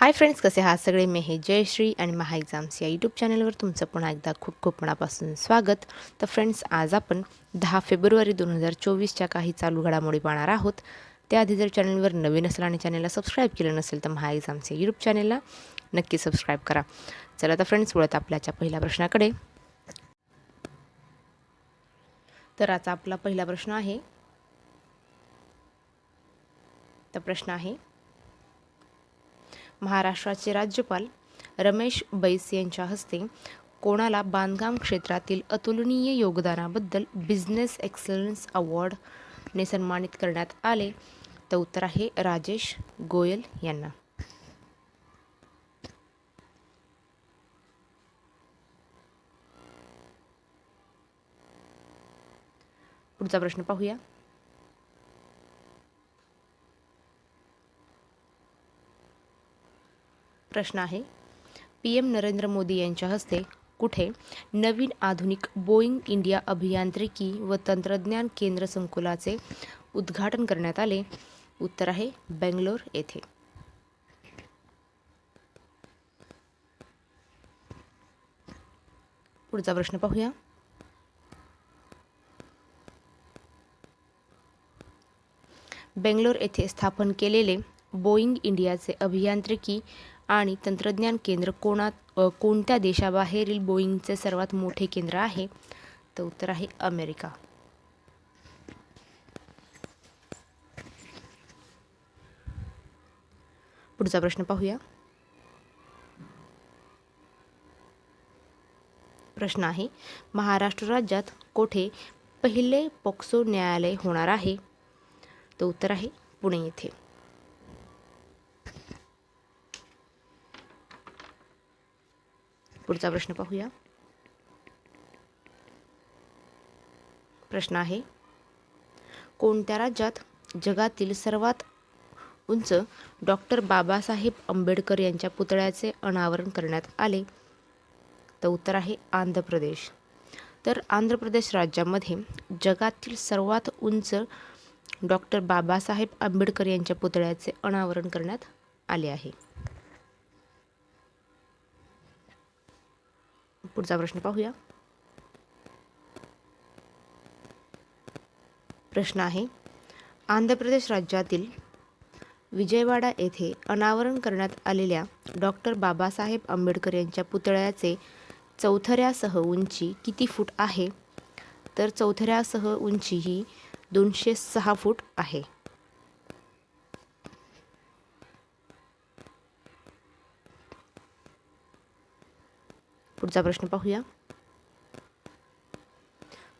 Hi friends कसे आहात सगळे? मी हे जयश्री आणि महा एक्झाम्स या यूट्यूब चॅनलवर तुमचं पुन्हा एकदा खूप खूप मनापासून स्वागत. तर फ्रेंड्स आज आपण दहा फेब्रुवारी दोन हजार चोवीसच्या काही चालू घडामोडी पाहणार आहोत. त्याआधी जर चॅनलवर नवीन असेल आणि चॅनलला सबस्क्राईब केलं नसेल तर महा एक्झाम्स या यूट्यूब चॅनलला नक्की सबस्क्राईब करा. चला तर फ्रेंड्स वळत आपल्याच्या पहिल्या प्रश्नाकडे. तर आता आपला पहिला प्रश्न आहे. तर प्रश्न आहे महाराष्ट्राचे राज्यपाल रमेश बैस यांच्या हस्ते कोणाला बांधकाम क्षेत्रातील अतुलनीय योगदानाबद्दल बिझनेस एक्सलन्स अवॉर्डने सन्मानित करण्यात आले तर उत्तर आहे राजेश गोयल यांना. पुढचा प्रश्न पाहूया. प्रश्न आहे. पी एम नरेंद्र मोदी यांच्या हस्ते कुठे नवीन आधुनिक बोईंग इंडिया अभियांत्रिकी व तंत्रज्ञान केंद्र संकुलाचे उद्घाटन करण्यात आले? उत्तर आहे बेंगलोर येथे. पुढचा प्रश्न पाहूया. बेंगलोर येथे स्थापन केलेले बोईंग इंडियाचे अभियांत्रिकी आणि तंत्रज्ञान केंद्र कोणात कोणत्या देशाबाहेरील बोईंगचे सर्वात मोठे केंद्र आहे? तर उत्तर आहे अमेरिका. पुढचा प्रश्न पाहूया. प्रश्न आहे महाराष्ट्र राज्यात कोठे पहिले पॉक्सो न्यायालय होणार आहे? तर उत्तर आहे पुणे येथे. पुढचा प्रश्न पाहूया. प्रश्न आहे कोणत्या राज्यात जगातील सर्वात उंच डॉक्टर बाबासाहेब आंबेडकर यांच्या पुतळ्याचे अनावरण करण्यात आले? तर उत्तर आहे आंध्र प्रदेश. तर आंध्र प्रदेश राज्यामध्ये जगातील सर्वात उंच डॉक्टर बाबासाहेब आंबेडकर यांच्या पुतळ्याचे अनावरण करण्यात आले आहे. पुढचा प्रश्न पाहूया. प्रश्न आहे आंध्र प्रदेश राज्यातील विजयवाडा येथे अनावरण करण्यात आलेल्या डॉक्टर बाबासाहेब आंबेडकर यांच्या पुतळ्याचे चौथऱ्यासह उंची किती फूट आहे? तर चौथऱ्यासह उंची ही दोनशे सहा फूट आहे. पुढचा प्रश्न पाहूया.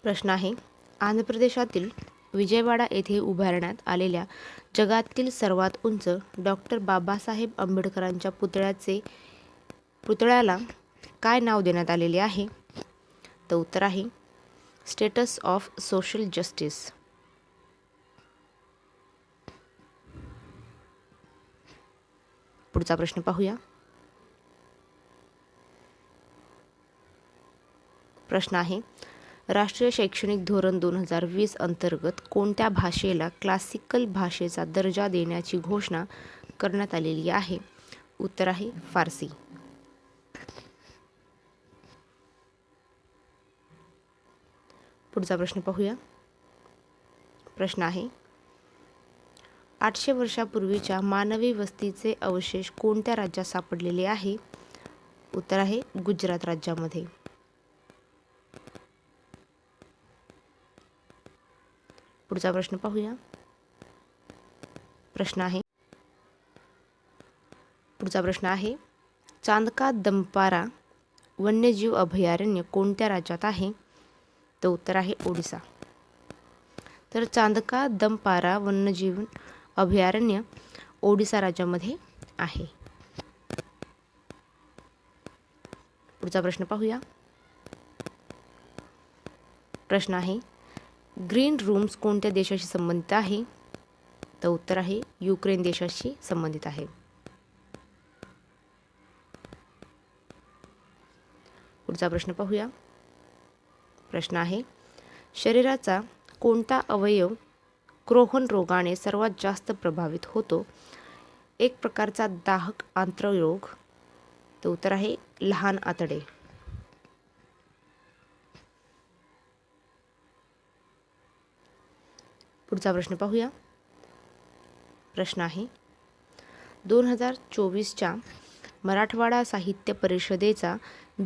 प्रश्न आहे आंध्र प्रदेशातील विजयवाडा येथे उभारण्यात आलेल्या जगातील सर्वात उंच डॉक्टर बाबासाहेब आंबेडकरांच्या पुतळ्याचे पुतळ्याला काय नाव देण्यात आलेले आहे? तर उत्तर आहे स्टेटस ऑफ सोशल जस्टिस. पुढचा प्रश्न पाहूया. प्रश्न आहे. राष्ट्रीय शैक्षणिक धोरण दोन हजार वीस अंतर्गत कोणत्या भाषेला क्लासिकल भाषेचा दर्जा देण्याची घोषणा करण्यात आलेली आहे? उत्तर आहे फारसी. पुढचा प्रश्न पाहूया. प्रश्न आहे आठशे वर्षापूर्वीच्या मानवी वस्तीचे अवशेष कोणत्या राज्यात सापडलेले आहे? उत्तर आहे गुजरात राज्यामध्ये. पुढचा प्रश्न पाहूया. प्रश्न आहे. पुढचा प्रश्न आहे चांदका दंपारा वन्यजीव अभयारण्य कोणत्या राज्यात आहे? तर उत्तर आहे ओडिसा. तर चांदका दंपारा वन्यजीव अभयारण्य ओडिसा राज्यामध्ये आहे. पुढचा प्रश्न पाहूया. प्रश्न आहे ग्रीन रूम्स कोणत्या देशाशी संबंधित आहे? तर उत्तर आहे युक्रेन देशाशी संबंधित आहे. पुढचा प्रश्न पाहूया. प्रश्न आहे शरीराचा कोणता अवयव क्रोहन रोगाने सर्वात जास्त प्रभावित होतो? एक प्रकारचा दाहक आंत्ररोग. तर उत्तर आहे लहान आतडे. पुढचा प्रश्न पाहूया. प्रश्न आहे दोन हजार चोवीसच्या मराठवाडा साहित्य परिषदेचा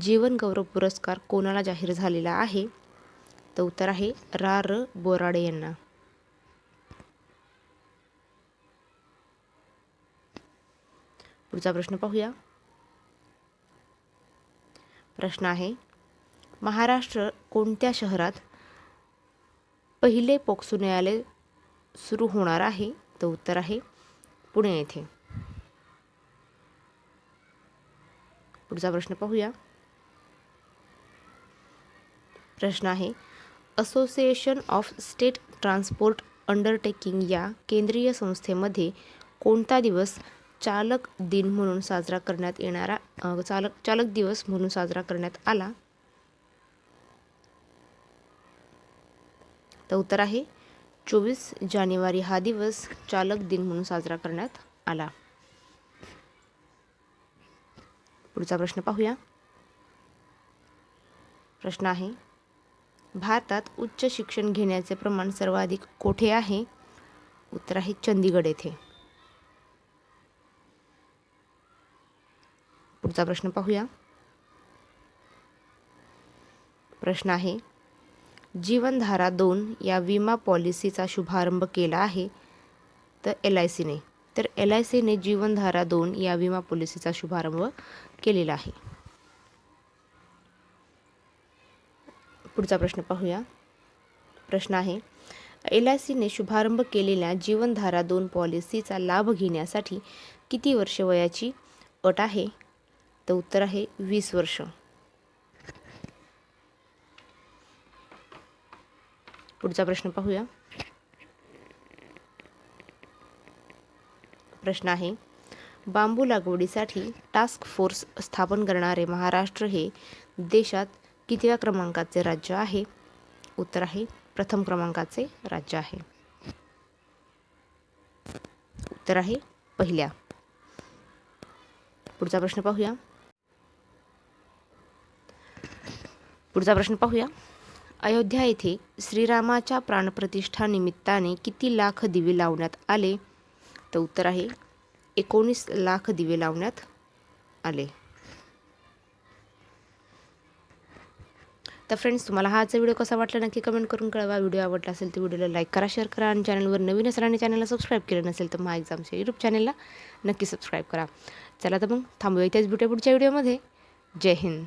जीवनगौरव पुरस्कार कोणाला जाहीर झालेला आहे? तर उत्तर आहे रा र बोराडे यांना. पुढचा प्रश्न पाहूया. प्रश्न आहे महाराष्ट्र कोणत्या शहरात पहिले पोक्सो न्यायालय सुरू होणार आहे. तर उत्तर आहे पुणे येथे. पुढचा प्रश्न पाहूया. प्रश्न आहे association of state transport undertaking या केंद्रीय संस्थेमध्ये कोणता दिवस चालक दिन म्हणून साजरा करण्यात येणारा चालक चालक दिवस म्हणून साजरा करण्यात आला? तर उत्तर आहे चोवीस जानेवारी हा दिवस चालक दिन म्हणून साजरा करण्यात आला. पुढचा प्रश्न पाहूया. प्रश्न आहे भारतात उच्च शिक्षण घेण्याचे प्रमाण सर्वाधिक कोठे आहे? उत्तर आहे चंदीगड येथे. पुढचा प्रश्न पाहूया. प्रश्न आहे जीवनधारा दोन या विमा पॉलिसीचा शुभारंभ केला आहे. तर एल आय सीने. तर एल आय सीने जीवनधारा दोन या विमा पॉलिसीचा शुभारंभ केलेला आहे. पुढचा प्रश्न पाहूया. प्रश्न आहे एल आय सीने शुभारंभ केलेल्या जीवनधारा दोन पॉलिसीचा लाभ घेण्यासाठी किती वर्ष वयाची अट आहे? तर उत्तर आहे वीस वर्ष. पुढचा प्रश्न पाहूया. प्रश्न आहे बांबू लागवडीसाठी टास्क फोर्स स्थापन करणारे महाराष्ट्र हे देशात कितव्या क्रमांकाचे राज्य आहे? उत्तर आहे प्रथम क्रमांकाचे राज्य आहे. उत्तर आहे पहिल्या. पुढचा प्रश्न पाहूया. पुढचा प्रश्न पाहूया. अयोध्या येथे श्रीरामाच्या प्राणप्रतिष्ठा निमित्ताने किती लाख दिवे लावण्यात आले? तर उत्तर आहे एकोणीस लाख दिवे लावण्यात आले. तर फ्रेंड्स तुम्हाला हा आजचा व्हिडिओ कसा वाटला नक्की कमेंट करून कळवा. व्हिडिओ आवडला असेल तर व्हिडिओला लाईक करा शेअर करा आणि चॅनलवर नवीन असेल आणि चॅनलला सबस्क्राईब केलं नसेल तर महा एक्झामच्या यूट्यूब चॅनलला नक्की सबस्क्राईब करा. चला तर मग थांबूया इथेच भेटूया पुढच्या व्हिडिओमध्ये जय हिंद.